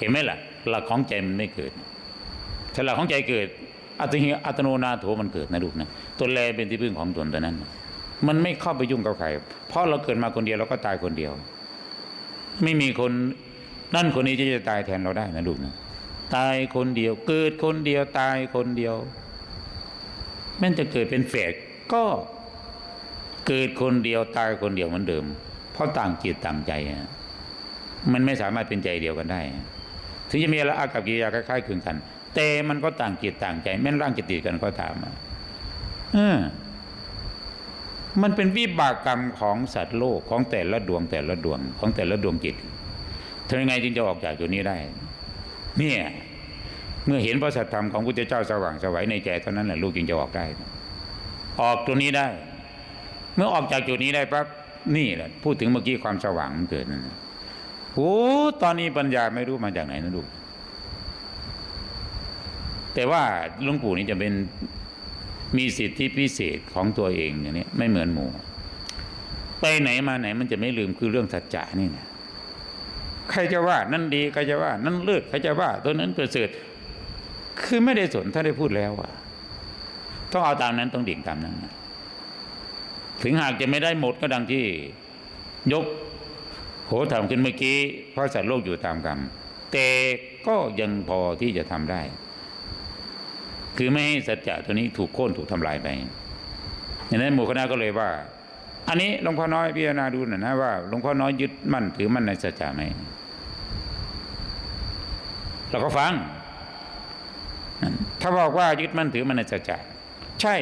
เห็นไหมล่ะ หลักของใจมันไม่เกิด ถ้าหลักของใจเกิด อัตหิอัตโนนาโถมันเกิดนะลูกนะตนแลเป็นที่พึ่งของตนตัวนั้น มันไม่เข้าไปยุ่งกับใคร เพราะเราเกิดมาคนเดียวเราก็ตายคนเดียว ไม่มีคนนั่นคนนี้ที่จะตายแทนเราได้นะลูกนะตายคนเดียว เกิดคนเดียวตายคนเดียวแม้จะเกิดเป็นแฝดก็เกิดคนเดียวตายคนเดียวเหมือนเดิม เพราะต่างจิตต่างใจ มันไม่สามารถเป็นใจเดียวกันได้ ถึงจะมีละอากับกิริยาคล้ายๆคลึงกัน แต่มันก็ต่างจิตต่างใจแม้นร่างจิตติดกันก็ตามอะเออมันเป็นวิบากกรรมของสัตว์โลกของแต่ละดวงแต่ละดวงของแต่ละดวงจิตทำยังไงจึงจะออกจากจุดนี้ได้ เนี่ย เมื่อเห็นพระสัทธรรมของพุทธเจ้าสว่างสวัยในใจเท่านั้นแหละลูกจึงจะออกได้ ออกตัวนี้ได้ เมื่อออกจากจุดนี้ได้ปั๊บนี่แหละพูดถึงเมื่อกี้ความสว่างมันเกิดนั่นน่ะ โอ้ตอนนี้ปัญญาไม่รู้มาจากไหนนะลูกแต่ว่าหลวงปู่นี่จะเป็นมีสิทธิพิเศษของตัวเองอย่างนี้ไม่เหมือนหมูไปไหนมาไหนมันจะไม่ลืมคือเรื่องสัจจะนี่นะใครจะว่านั่นดีใครจะว่านั่นเลิศใครจะว่าตัวนั้นประเสริฐคือไม่ได้สนถ้าได้พูดแล้วอะต้องเอาตามนั้นต้องดิ่งตามนั้น ถึงหากจะไม่ได้หมดก็ดังที่ยก โหทำขึ้นเมื่อกี้เพราะสัตว์โลกอยู่ตามกรรม แต่ก็ยังพอที่จะทำได้ คือไม่ให้สัจจะตัวนี้ถูกโค่นถูกทำลายไปอย่างนั้นหมู่คณะก็เลยว่า อันนี้หลวงพ่อน้อยพิจารณาดูหน่อยนะว่าหลวงพ่อน้อยยึดมั่นถือมั่นในสัจจะไหมเราก็ฟัง ถ้าบอกว่ายึดมั่นถือมั่นในสัจจะใช่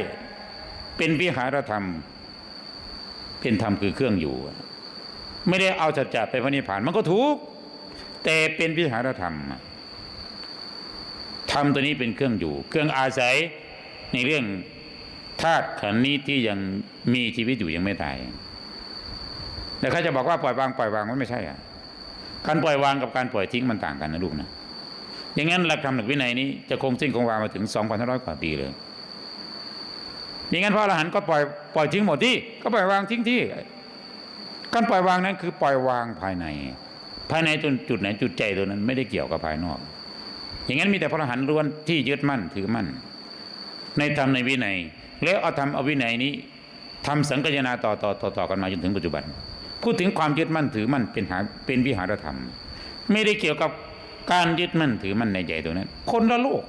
เป็นวิหารธรรม เป็นธรรมคือเครื่องอยู่ ไม่ได้เอาสัจจะไปพระนิพพานมันก็ถูก แต่เป็นวิหารธรรมธรรมตัวนี้เป็นเครื่องอยู่ เครื่องอาศัยในเรื่องธาตุขันนี้ที่ยังมีชีวิตอยู่ยังไม่ตายแต่เขาจะบอกว่าปล่อยวางปล่อยวางมันไม่ใช่อะการปล่อยวางกับการปล่อยทิ้งมันต่างกันนะลูกนะอย่างนั้นหลักธรรมหลักวินัยนี้จะคงสิ้นคงวามาถึง2,500กว่าปีเลยอย่างนั้นพระอรหันต์ก็ปล่อยปล่อยทิ้งหมดที่ก็ปล่อยวางทิ้งที่ การปล่อยวางนั้นคือปล่อยวางภายใน ภายในจุดจุดไหนจุดใจตัวนั้น ไม่ได้เกี่ยวกับภายนอก อย่างนั้นมีแต่พระอรหันต์ล้วนที่ยึดมั่นถือมั่น ในธรรมในวินัย แล้วเอาธรรมเอาวินัยนี้ทำสังกัญนาต่อต่อต่อต่อกันมาจนถึงปัจจุบัน พูดถึงความยึดมั่นถือมั่นเป็นหาเป็นวิหารธรรม ไม่ได้เกี่ยวกับการยึดมั่นถือมั่นในใจตัวนั้น คนละโลก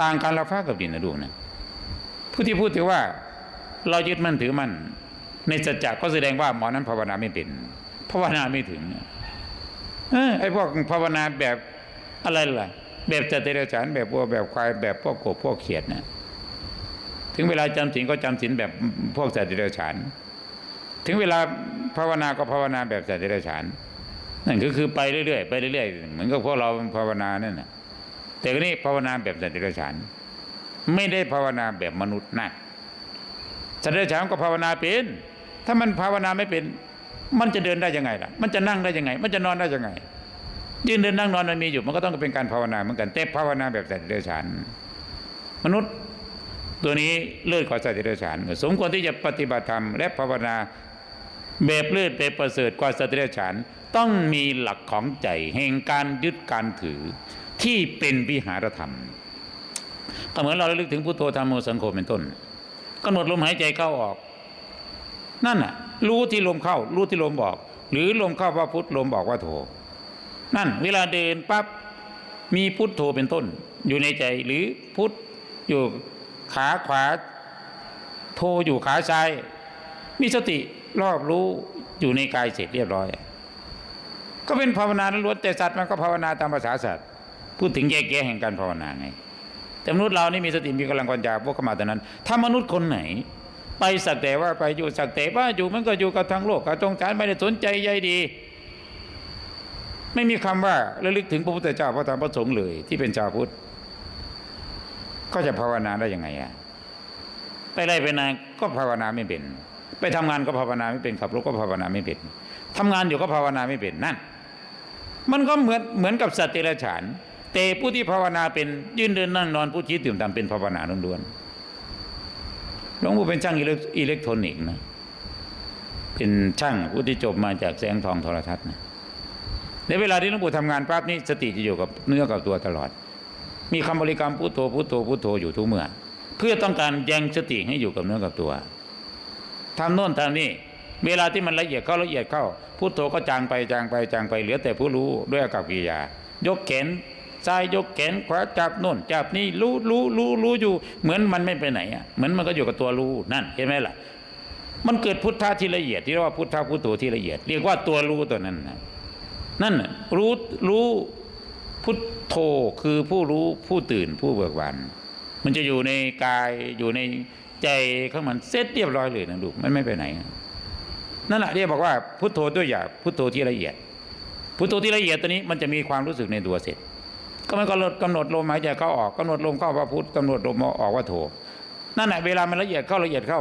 ต่างกันละฟ้ากับดินนะลูกนะผู้ที่พูดถึงว่าเรายึดมั่นถือมั่น ในสัจจะก็แสดงว่าหมอนั้นภาวนาไม่เป็นภาวนาไม่ถึงเอไอ้พวกภาวนาแบบอะไรล่ะ แบบจัตเตรฉานแบบวัวแบบควายแบบพวกกบพวกเขียดนะถึงเวลาจำศีลก็จำศีลแบบพวกสัตว์เดรัจฉาน ถึงเวลาภาวนาก็ภาวนาแบบสัตว์เดรัจฉานนั่นก็คือไปเรื่อยๆไปเรื่อยๆเหมือนกับพวกเราภาวนานั่นนะแต่ก็นี่ภาวนาแบบสัตว์เดรัจฉานไม่ได้ภาวนาแบบมนุษย์นะสัตว์เดรัจฉานก็ภาวนาเป็น ถ้ามันภาวนาไม่เป็น มันจะเดินได้ยังไงล่ะ มันจะนั่งได้ยังไง มันจะนอนได้ยังไง ยืนเดินนั่งนอนมันมีอยู่ มันก็ต้องเป็นการภาวนาเหมือนกันแต่ภาวนาแบบสัตว์เดรัจฉานมนุษย์ตัวนี้เลิศกว่าสัตว์เดรัจฉานสมควรที่จะปฏิบัติธรรมและภาวนาแบบเลิศแบบประเสริฐกว่าสัตว์เดรัจฉานต้องมีหลักของใจแห่งการยึดการถือที่เป็นวิหารธรรมก็เหมือนเราระลึกถึงพุทโธธรรมโมสังโฆเป็นต้นกำหนดลมหายใจเข้าออก นั่นน่ะ รู้ที่ลมเข้า รู้ที่ลมบอก หรือลมเข้าว่าพุทธลมบอกว่าโธนั่น เวลาเดินปั๊บมีพุทธโธเป็นต้น อยู่ในใจหรือพุทธอยู่ขาขวา โธอยู่ขาซ้าย มีสติรอบรู้อยู่ในกายเสร็จเรียบร้อย ก็เป็นภาวนาล้วนแต่สัตว์มันก็ภาวนาตามภาษาสัตว์พูดถึงแยกแยะแห่งการภาวนาไงแต่มนุษย์เรานี่มีสติมีกำลังปัญญาพวกเข้ามาแต่นั้น ถ้ามนุษย์คนไหน ไปสักแต่ว่าไปอยู่สักแต่ว่าอยู่มันก็อยู่กับทางโลกกับตรงฐานไม่ได้สนใจใยดี ไม่มีคำว่าระลึกถึงพระพุทธเจ้าพระธรรมพระสงฆ์เลย ที่เป็นชาวพุทธก็จะภาวนาได้ยังไงอะไปไล่ไปนานก็ภาวนาไม่เป็น ไปทำงานก็ภาวนาไม่เป็นขับรถก็ภาวนาไม่เป็นทำงานอยู่ก็ภาวนาไม่เป็นนั่น มันก็เหมือนเหมือนกับสัตว์เดรัจฉานแต่ผู้ที่ภาวนาเป็นยืนเดินนั่งนอนผู้ชี้ตื่นตามเป็นภาวนาล้วนๆ หลวงปู่เป็นช่างอิเล็กทรอนิกส์นะเป็นช่างผู้ที่จบมาจากแสงทองโทรทัศน์นะในเวลาที่หลวงปู่ทำงานปั๊บนี่สติจะอยู่กับเนื้อกับตัวตลอด มีคำบริกรรมพุทโธพุทโธพุทโธอยู่ทุกเมื่อ เพื่อต้องการยังสติให้อยู่กับเนื้อกับตัวทำโน่นทำนี่เวลาที่มันละเอียดเข้าละเอียดเข้าพุทโธก็จางไปจางไปจางไปเหลือแต่ผู้รู้ด้วยอากับกิริยายกแขน ซ้ายยกแขนขวาจับโน่นจับนี่รู้รู้รู้รู้อยู่ เหมือนมันไม่ไปไหนอะเหมือนมันก็อยู่กับตัวรู้นั่นเห็นไหมล่ะ มันเกิดพุทธะที่ละเอียดที่เรียกว่าพุทธะพุทโธที่ละเอียด เรียกว่าตัวรู้ตัวนั้นนะนั่นรู้รู้พุทโธคือผู้รู้ผู้ตื่นผู้เบิกบานมันจะอยู่ในกายอยู่ในใจของมันเสร็จเรียบร้อยเลยนะลูกมันไม่ไปไหน นั่นแหละที่บอกว่าพุทโธด้วยอย่างพุทโธที่ละเอียด พุทโธที่ละเอียดตัวนี้มันจะมีความรู้สึกในตัวเสร็จ ก็มันกำหนดกำหนดลมหายใจเข้าออกกำหนดลมเข้าว่าพุทธกำหนดลมออกว่าโธนั่นแหละเวลามันละเอียดเข้าละเอียดเข้า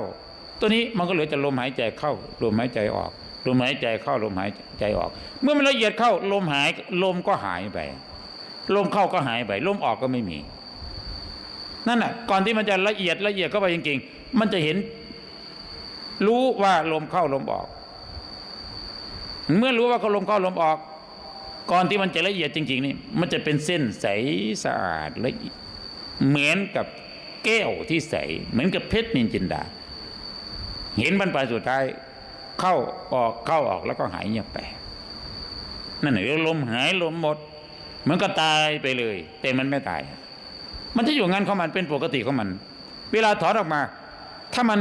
ตัวนี้มันก็เหลือแต่ลมหายใจเข้าลมหายใจออกลมหายใจเข้าลมหายใจออก เมื่อมันละเอียดเข้าลมหายลมก็หายไป ลมเข้าก็หายไปลมออกก็ไม่มี นั่นแหะก่อนที่มันจะละเอียดละเอียดเข้าไปจริงๆ มันจะเห็น รู้ว่าลมเข้าลมออก เมื่อรู้ว่าเขาลมเข้าลมออก ก่อนที่มันจะละเอียดจริงๆนี่มันจะเป็นเส้นใสสะอาดละเอียดเหมือนกับแก้วที่ใส เหมือนกับเพชรนินจินดา เห็นบรรปลายสุดท้าย เข้าออกเข้าออกแล้วก็หายเงียบไปนั่นเรียกลมหายลมหมดเหมือนก็ตายไปเลย แต่มันไม่ตาย มันจะอยู่งั้นของมันเป็นปกติของมัน เวลาถอนออกมา ถ้ามัน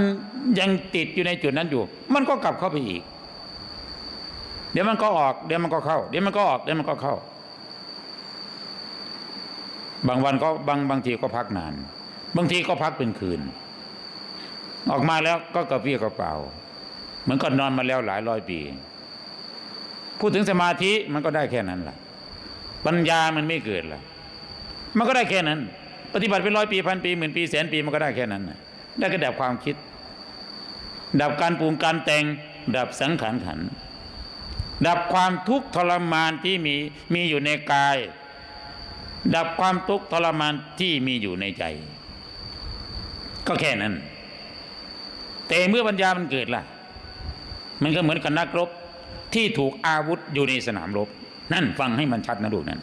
ยังติดอยู่ในจุดนั้นอยู่ มันก็กลับเข้าไปอีก เดี๋ยวมันก็ออก เดี๋ยวมันก็เข้า เดี๋ยวมันก็ออกเดี๋ยวมันก็เข้า บางวันก็บางบางทีก็พักนาน บางทีก็พักเป็นคืน ออกมาแล้วก็กระปี้กระเป๋าเหมือนก็นอนมาแล้วหลายร้อยปี พูดถึงสมาธิมันก็ได้แค่นั้นแหละปัญญามันไม่เกิดละมันก็ได้แค่นั้น ปฏิบัติเป็นร้อยปีพันปีหมื่นปีแสนปีมันก็ได้แค่นั้นได้ก็ดับความคิด ดับการปรุงการแต่งดับสังขารขันธ์ ดับความทุกข์ทรมานที่มีมีอยู่ในกาย ดับความทุกข์ทรมานที่มีอยู่ในใจ ก็แค่นั้น แต่เมื่อปัญญามันเกิดล่ะ มันก็เหมือนกับนักรบที่ถูกอาวุธอยู่ในสนามรบ นั่นฟังให้มันชัดนะลูกนั้น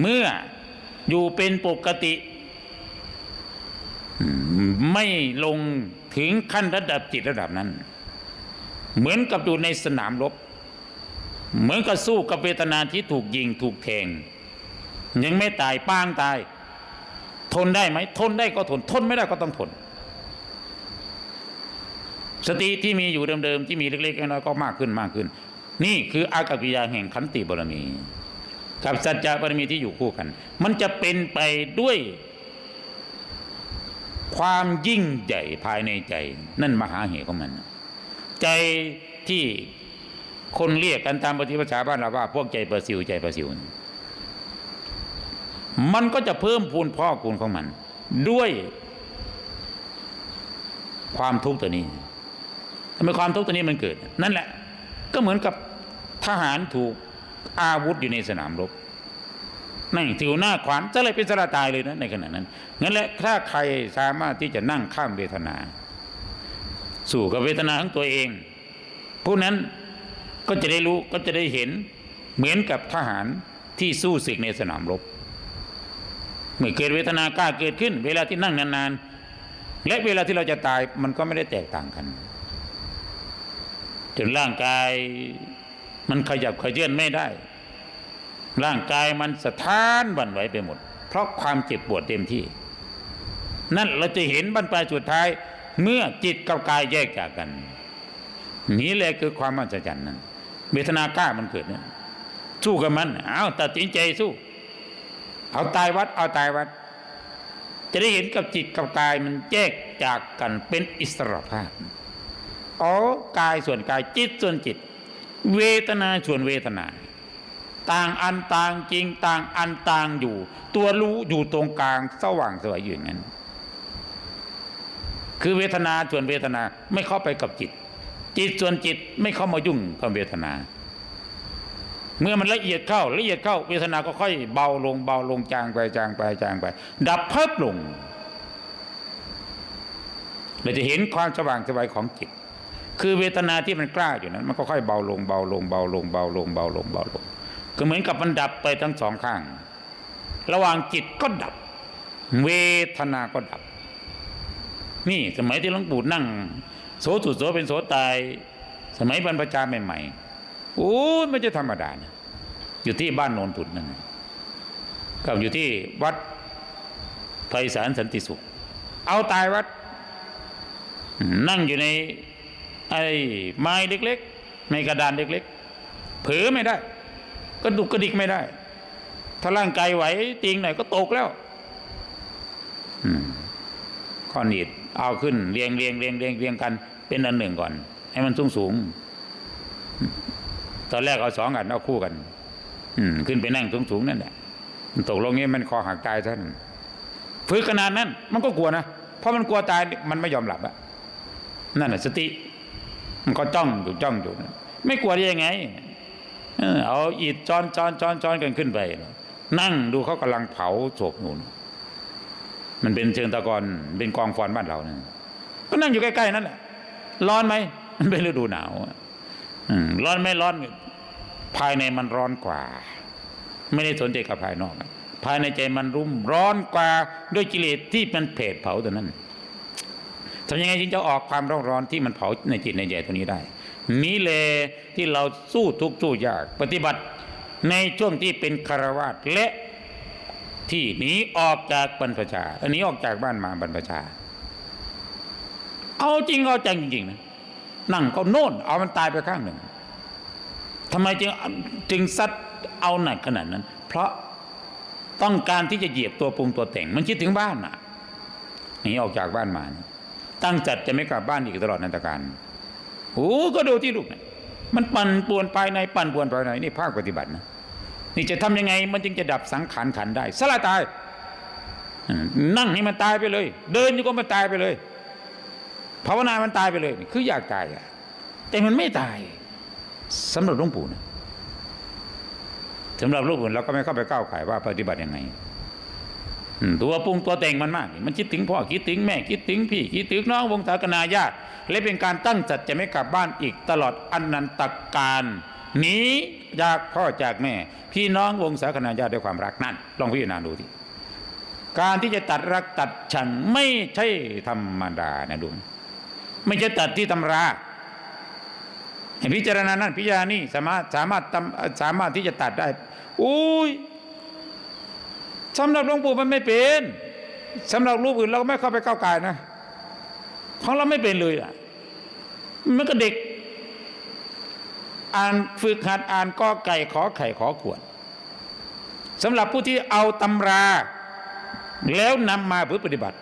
เมื่ออยู่เป็นปกติ ไม่ลงถึงขั้นระดับจิตระดับนั้น เหมือนกับอยู่ในสนามรบ เหมือนกับสู้กับเวทนาที่ถูกยิงถูกแทงยังไม่ตายป้างตาย ทนได้ไหมทนได้ก็ทน ทนไม่ได้ก็ต้องทน สติที่มีอยู่เดิมๆที่มีเล็กๆน้อยๆก็มากขึ้นมากขึ้น นี่คืออากัปกิริยาแห่งขันติบารมี กับสัจจะบารมีที่อยู่คู่กัน มันจะเป็นไปด้วยความยิ่งใหญ่ภายในใจ นั่นมหาเหตุของมัน ใจที่ คนเรียกกันตามปฏิภาษาบ้านเราว่า พวกใจประสิวใจประสิว มันก็จะเพิ่มพูนพ่อคูณของมัน ด้วย ความทุกข์ตัวนี้ทำไมความทุกข์ตัวนี้มันเกิด นั่นแหละ ก็เหมือนกับทหารถูกอาวุธอยู่ในสนามรบนั่งถือหน้าขวานจะเลยเป็นสละตายเลยนะในขณะนั้นงั้นแหละถ้าใครสามารถที่จะนั่งข้ามเวทนา สู่กับเวทนาของตัวเองผู้นั้น ก็จะได้รู้ก็จะได้เห็นเหมือนกับทหารที่สู้ศึกในสนามรบเมื่อเกิดเวทนากล้าเกิดขึ้น เวลาที่นั่งนานๆ และเวลาที่เราจะตายมันก็ไม่ได้แตกต่างกัน จนร่างกายมันขยับขยื่นไม่ได้ ร่างกายมันสะท้านบั่นไหวไปหมด เพราะความเจ็บปวดเต็มที่ นั่นเราจะเห็นบรรปลายสุดท้ายเมื่อจิตกับกายแยกจากกัน นี้แหละคือความมหัศจรรย์นั้น เวทนากล้ามันเกิดเนี่ยสู้กับมัน เอาตัดสินใจสู้ เอาตายวัด เอาตายวัด จะได้เห็นกับจิตกับกายมันแยกจากกันเป็นอิสระภาพอ๋อกายส่วนกายจิตส่วนจิต เวทนาส่วนเวทนา ต่างอันต่างจริงต่างอันต่างอยู่ ตัวรู้อยู่ตรงกลางสว่างสวยอยู่อย่างนั้น คือเวทนาส่วนเวทนาไม่เข้าไปกับจิต จิตส่วนจิตไม่เข้ามายุ่งกับเวทนา เมื่อมันละเอียดเข้าละเอียดเข้าเวทนาก็ค่อยเบาลงเบาลงจางไปจางไปจางไป ดับเพิบลงเราจะเห็นความสว่างสวยของจิต คือเวทนาที่มันกล้าอยู่นั้นมันก็ค่อยเบาลงเบาลงเบาลงเบาลงเบาลงเบาลงก็เหมือนกับมันดับไปทั้งสองข้าง ระหว่างจิตก็ดับ เวทนาก็ดับ นี่สมัยที่หลวงปู่นั่ง โสตุโสเป็นโสตาย สมัยบรรพชาใหม่ๆโอ้ไม่ใช่ธรรมดานะอยู่ที่บ้านโนนตุดนั่นกับอยู่ที่วัดไพศาลสันติสุข เอาตายวัด นั่งอยู่ในไอ้ไม้เล็กๆ ในกระดานเล็กๆเผลอไม่ได้ก็ดุกกระดิกไม่ได้ ถ้าร่างกายไหวติงหน่อยก็ตกแล้วอืมข้อหนีดเอาขึ้นเรียงเรียงเรียงเรียงเรียงกัน เป็นอันหนึ่งก่อน ให้มันสูงสูงตอนแรกเอาสองอันเอาคู่กัน อืมขึ้นไปนั่งสูงสูงนั่นแหละมันตกลงนี้มันคอหักตายท่านฝึกขนาดนั้น มันก็กลัวนะเพราะมันกลัวตายมันไม่ยอมหลับอะนั่นแหละสติ มันก็จ้องอยู่จ้องอยู่นะไม่กลัวได้ยังไงเอาอิฐจอนจอนจอนจอนกันขึ้นไป นั่งดูเขากำลังเผาศพหนุนมันเป็นเชิงตะกอนเป็นกองฟอนบ้านเราเนะก็นั่งอยู่ใกล้ๆนั่นแหละ ร้อนไหมมันเป็นฤดูหนาวอืมร้อนไหมร้อน ภายในมันร้อนกว่า ไม่ได้สนใจกับภายนอก ภายในใจมันรุ่มร้อนกว่าด้วยกิเลสที่มันเผดเผาตัวนั้นทำยังไงจึงจะออกความร้อนร้อนที่มันเผาในจิตในใจตัวนี้ได้ นี้เลยที่เราสู้ทุกข์สู้ยาก ปฏิบัติในช่วงที่เป็นคารวาสและที่หนีออกจากบรรพชาอันนี้ออกจากบ้านมาบรรพชา เอาจริงเอาจังจริงๆนะนั่งก็โน่น เอามันตายไปข้างหนึ่งทำไมจึงจึงซัดเอาหนักขนาดนั้น เพราะต้องการที่จะเหยียบตัวปรุงตัวแต่ง มันคิดถึงบ้านน่ะหนีออกจากบ้านมา ตั้งจัดจะไม่กลับบ้านอีกตลอดนันตการโอ้ก็ดูที่ลูกนะมันปั่นป่วนภายในปั่นป่วนภายในนี่ภาคปฏิบัตินะนี่จะทำยังไงมันจึงจะดับสังขารขันได้ สละตาย นั่งให้มันตายไปเลย เดินอยู่ก็มันตายไปเลย ภาวนามันตายไปเลยคืออยากตายอะแต่มันไม่ตายสำหรับหลวงปู่นะสำหรับลูกอื่นเราก็ไม่เข้าไปก้าวไก่ายว่าปฏิบัติยังไงตัวปรุงตัวแต่งมันมาก มันคิดถึงพ่อคิดถึงแม่คิดถึงพี่คิดถึงน้องวงศากนาญาติและเป็นการตั้งจัดจะไม่กลับบ้านอีกตลอดอนันตการหนีจากพ่อจากแม่ พี่น้องวงศากนาญาติด้วยความรักนั่นลองพิจารณาดูทีการที่จะตัดรักตัดชังไม่ใช่ธรรมดานะลุง ไม่ใช่ตัดที่ตำราให้พิจารณานั่นพิจารณานี่สามารถสามารถสามารถที่จะตัดได้อุ้ยสำหรับหลวงปู่มันไม่เป็นสำหรับรูปอื่นเราก็ไม่เข้าไปก้าวไก่นะของเราไม่เป็นเลยอะมันก็เด็ก อ่านฝึกหัดอ่านกอไก่ขอไข่ขอขวดสำหรับผู้ที่เอาตำรา แล้วนำมาเพื่อปฏิบัติ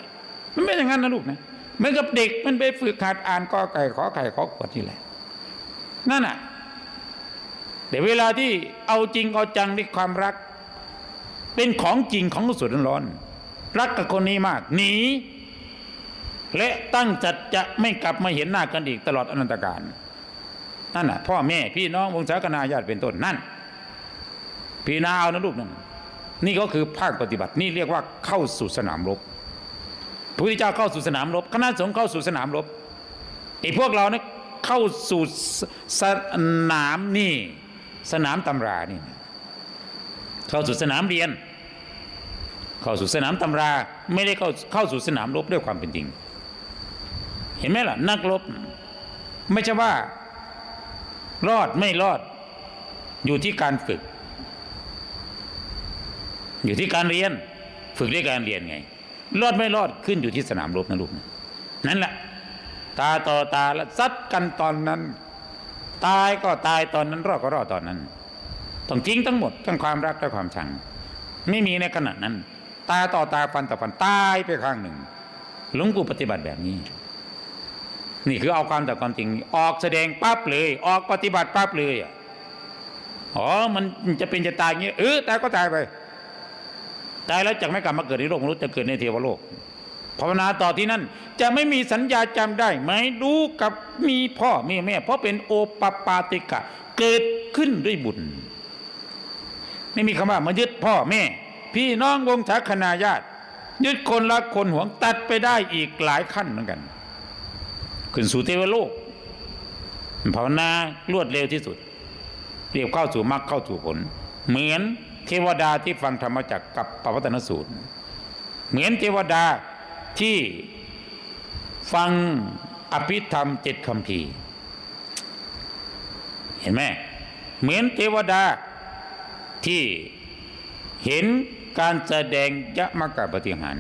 มันไม่อย่างนั้นนะลูกนะ เหมือนกับเด็กมันไปฝึกหัดอ่านกอไก่ขอไข่ขอขวดนี่แหละ นั่นน่ะแต่เวลาที่เอาจริงเอาจังในความรัก เป็นของจริงของสุดร้อน รักกับคนนี้มากหนีและตั้งจัดจะไม่กลับมาเห็นหน้ากันอีกตลอดอนันตการนั่นน่ะ พ่อแม่พี่น้องวงศากนาญาติเป็นต้นนั่นพี่นาเอานะลูกนั่นนี่ก็คือภาคปฏิบัตินี่เรียกว่าเข้าสู่สนามรบ ระพุทธเจ้าเข้าสู่สนามรบคณะสงฆ์เข้าสู่สนามรบไอ้พวกเราเนี่ยเข้าสู่สสนามนี่สนามตำรานี่เข้าสู่สนามเรียน เข้าสู่สนามตำรา ไม่ได้เข้าเข้าสู่สนามรบด้วยความเป็นจริง เห็นไหมล่ะ นักรบ ไม่ใช่ว่า รอดไม่รอด อยู่ที่การฝึก อยู่ที่การเรียน ฝึกด้วยการเรียนไง รอดไม่รอดขึ้นอยู่ที่สนามรบนะลูกนะนั่นแหละ ตาต่อตาแล้วซัดกันตอนนั้น ตายก็ตายตอนนั้นรอดก็รอดตอนนั้นต้องจริงทั้งหมดทั้งความรักและความชัง ไม่มีในขณะนั้น ตาต่อตาฟันต่อฟันตายไปข้างหนึ่งหลวงปู่ปฏิบัติแบบนี้ นี่คือเอาความแต่ความจริง ออกแสดงปั๊บเลย ออกปฏิบัติปั๊บเลยอ๋อมันจะเป็นจะตายอย่างนี้เออตายก็ตายไป ตายแล้วจะไม่กลับมาเกิดในโลกมนุษย์จะเกิดในเทวโลกภาวนาต่อที่นั่นจะไม่มีสัญญาจำได้ไหมรู้กับมีพ่อมีแม่ เพราะเป็นโอปปาติกะ เกิดขึ้นด้วยบุญ ไม่มีคำว่ามายึดพ่อแม่ พี่น้องวงศาคณาญาติ ยึดคนรักคนหวงตัดไปได้อีกหลายขั้นเหมือนกัน ขึ้นสู่เทวโลกภาวนารวดเร็วที่สุดเรียบเข้าสู่มรรคเข้าสู่ผล เหมือน เทวดาที่ฟังธรรมจักรกับปวัตนสูตร เหมือนเทวดาที่ฟังอภิธรรมเจ็ดคำพีเห็นไหมเหมือนเทวดาที่เห็นการแสดงยมกะปฏิหาร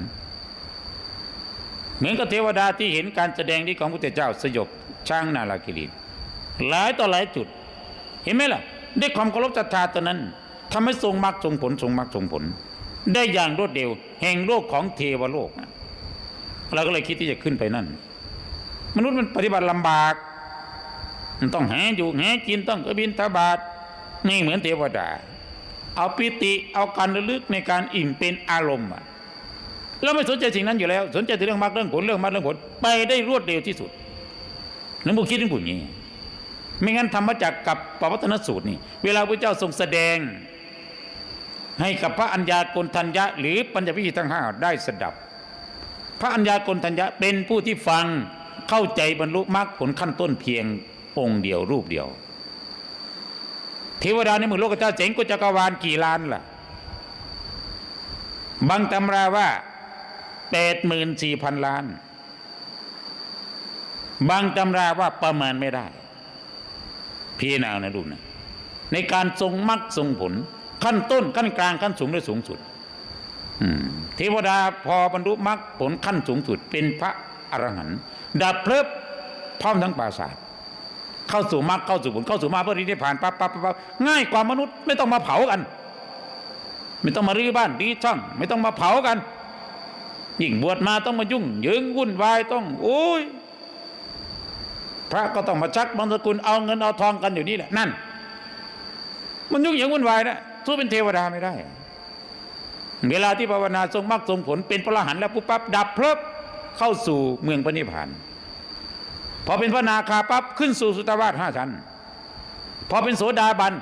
เหมือนกับเทวดาที่เห็นการแสดงที่ของพระพุทธเจ้าสยบช้างนาลากิรินหลายต่อหลายจุด เห็นไหมล่ะด้วยความเคารพศรัทธาตอนนั้น ทำให้ทรงมรรคทรงผลทรงมรรคทรงผล ได้อย่างรวดเร็ว แห่งโลกของเทวโลกเราก็เลยคิดที่จะขึ้นไปนั่น มนุษย์มันปฏิบัติลำบาก มันต้องหาอยู่หากินต้องกบินทบาทนี่เหมือนเทวดา เอาปิติเอาการระลึกในการอิ่มเป็นอารมณ์อะเราไม่สนใจสิ่งนั้นอยู่แล้ว สนใจแต่เรื่องมรรคเรื่องผลเรื่องมรรคเรื่องผลไปได้รวดเร็วที่สุดนึกบุคิดถึงบุญนี้ไม่งั้นธรรมจักรกับปวัตนสูตรนี่ เวลาพระเจ้าทรงแสดง ให้กับพระอัญญากลทัญญะ หรือปัญญวิธีทั้งห้าได้สดับ พระอัญญากลทัญญะเป็นผู้ที่ฟังเข้าใจบรรลุมรรคผลขั้นต้นเพียงองค์เดียวรูปเดียว เทวดาในหมือโลกเจ้าเจ๋งกุจักรวาลกี่ล้านล่ะ บางตำราว่าแปดหมื่นสี่พันล้าน บางตำราว่าประมาณไม่ได้ พี่นาวนะดูนะในการทรงมรรคทรงผล ขั้นต้นขั้นกลางขั้นสูงและสูงสุดอืเทวดาพอบรรลุมรรคผลขั้นสูงสุด เป็นพระอรหันต์ดับเพลิบพร้อมทั้งปราศาสตร์เข้าสู่มรรคเข้าสู่ผลเข้าสู่มรเพื่อที่ได้ผ่านปั๊บปั๊บปั๊บง่ายกว่ามนุษย์ไม่ต้องมาเผากัน ไม่ต้องมารื้อบ้านรื้อช่องไม่ต้องมาเผากันยิ่งบวชมาต้องมายุ่งเยิงวุ่นวายต้องโอ้ยพระก็ต้องมาชักบางสกุลเอาเงินเอาทองกันอยู่นี่แหละนั่น มันยุ่งเหยิงวุ่นวายนะ สู้เป็นเทวดาไม่ได้ เวลาที่ภาวนาทรงมรรคทรงผลเป็นพระอรหันต์แล้วปุ๊บปั๊บดับเพลิบเข้าสู่เมืองพระนิพพานพอเป็นพระนาคาปั๊บขึ้นสู่สุตวาสห้าชั้น พอเป็นโสดาบัน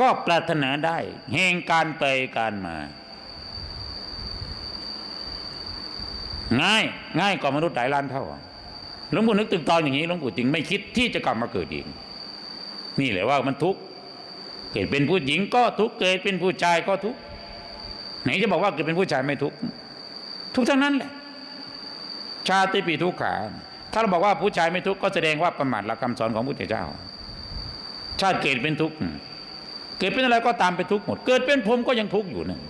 ก็ปรารถนาได้แห่งการไปการมา ง่ายง่ายกว่ามนุษย์หลายล้านเท่าหลวงปู่นึกตึกตอนอย่างนี้หลวงปู่จึงไม่คิดที่จะกลับมาเกิดอีกนี่แหละว่ามันทุกข์ เกิดเป็นผู้หญิงก็ทุกเกิดเป็นผู้ชายก็ทุกไหนจะบอกว่าเกิดเป็นผู้ชายไม่ทุกทุกทั้งนั้นแหละ ชาติปีทุกขาถ้าเราบอกว่าผู้ชายไม่ทุกก็แสดงว่าประมาทหลักคำสอนของพุทธเจ้า ชาติเกิดเป็นทุกข์เกิดเป็นอะไรก็ตามเป็นทุกข์หมด เกิดเป็นพรมก็ยังทุกข์อยู่นั่น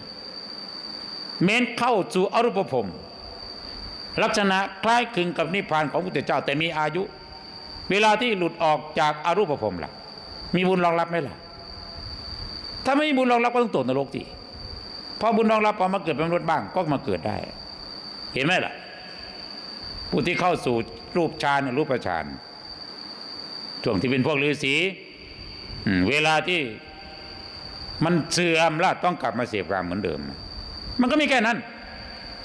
เม้นเข้าสู่อรูปภพลักษณะคล้ายคลึงกับนิพพานของพุทธเจ้า แต่มีอายุ เวลาที่หลุดออกจากอารูปภพล่ะ มีบุญรองรับไหมล่ะ ถ้าไม่มีบุญรองรับก็ต้องตกนรกทีพอบุญรองรับพอมาเกิดเป็นมนุษย์บ้างก็มาเกิดได้ เห็นไหมล่ะ ผู้ที่เข้าสู่รูปฌานรูปฌานช่วงที่เป็นพวกฤาษีอืมเวลาที่มันเสื่อมละต้องกลับมาเสพกามเหมือนเดิม มันก็มีแค่นั้น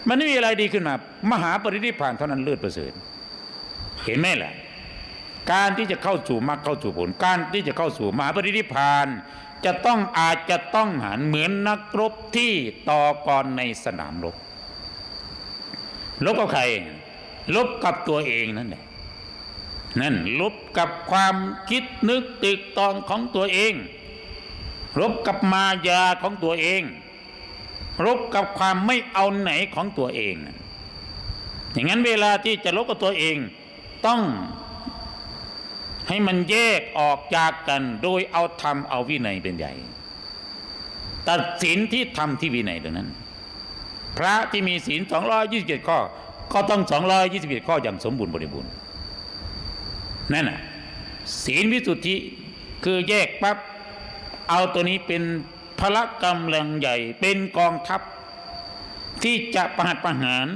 มันไม่มีอะไรดีขึ้นมา มหาปรินิพพานเท่านั้นเลือดประเสริฐเห็นไหมล่ะ การที่จะเข้าสู่มรรคเข้าสู่ผล การที่จะเข้าสู่มหาปรินิพพานจะต้องอาจจะต้องหันเหมือนนักรบที่ต่อกรในสนามรบรบกับใครลบกับตัวเองนั่นแหละนั่นลบกับความคิดนึกตึกตองของตัวเองรบกับมายาของตัวเองรบกับความไม่เอาไหนของตัวเอง อย่างนั้นเวลาที่จะลบกับตัวเอง ต้อง ให้มันแยกออกจากกันโดยเอาธรรมเอาวินัยเป็นใหญ่ ตัดสินที่ธรรมที่วินัยตรงนั้น พระที่มีศีล227 ข้อ ก็ต้อง 221 ข้ออย่างสมบูรณ์บริบูรณ์นั่นน่ะศีลวิสุทธิคือแยกปั๊บเอาตัวนี้เป็นพละกำลังใหญ่เป็นกองทัพ ที่จะประหัตประหาร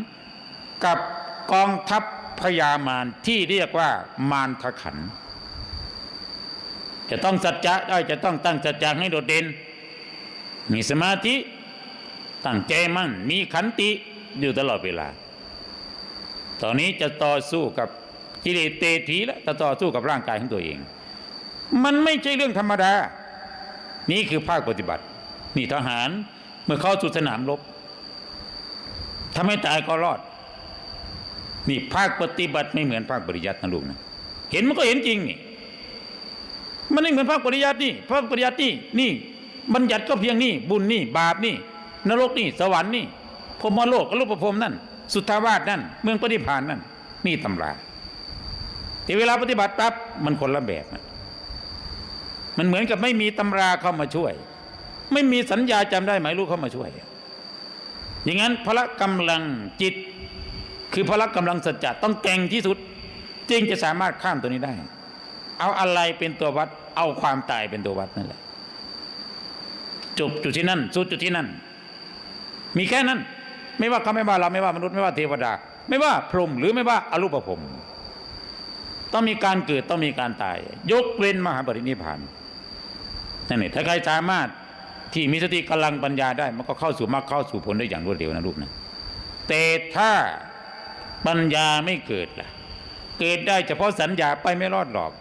กับกองทัพพญามารที่เรียกว่ามารทขันธ์ จะต้องสัจจะได้จะต้องตั้งสัจจะให้โดดเด่น มีสมาธิตั้งใจมั่นมีขันติอยู่ตลอดเวลา ตอนนี้จะต่อสู้กับกิเลสเตถีแล้วจะต่อสู้กับร่างกายของตัวเอง มันไม่ใช่เรื่องธรรมดา นี่คือภาคปฏิบัติ นี่ทหารเมื่อเข้าสู่สนามรบถ้าไม่ตายก็รอด นี่ภาคปฏิบัติไม่เหมือนภาคปริยัตินะลูกนะ เห็นมันก็เห็นจริงนี่ มันไม่เหมือนภาคปริยัตินี่ภาคปริยัตินี่นี่บัญญัติก็เพียงนี่บุญนี่บาปนี่ นรกนี่สวรรค์นี่พรมโลกอรูปภพนั่น สุทธาวาสนั่น เมืองปฏิพานนั่น นี่ตำราแต่เวลาปฏิบัติปั๊บมันคนละแบบนะมันเหมือนกับไม่มีตำราเข้ามาช่วย ไม่มีสัญญาจำได้ไหมรู้เข้ามาช่วย อย่างนั้นพละกำลังจิต คือพละกำลังสัจจะต้องแก่งที่สุด จึงจะสามารถข้ามตัวนี้ได้ เอาอะไรเป็นตัววัด เอาความตายเป็นตัววัดนั่นแหละจบจุดที่นั่นสุดจุดที่นั่น มีแค่นั้น ไม่ว่าเขาไม่ว่าเราไม่ว่ามนุษย์ไม่ว่าเทวดา ไม่ว่าพรหมหรือไม่ว่าอรูปภพต้องมีการเกิดต้องมีการตาย ยกเว้นมหาปรินิพานนั่นเองถ้าใครสามารถที่มีสติกำลังปัญญาได้ มันก็เข้าสู่มรรคเข้าสู่ผลได้อย่างรวดเร็วนะลูกนะแต่ถ้าปัญญาไม่เกิดล่ะ เกิดได้เฉพาะสัญญาไปไม่รอดหรอก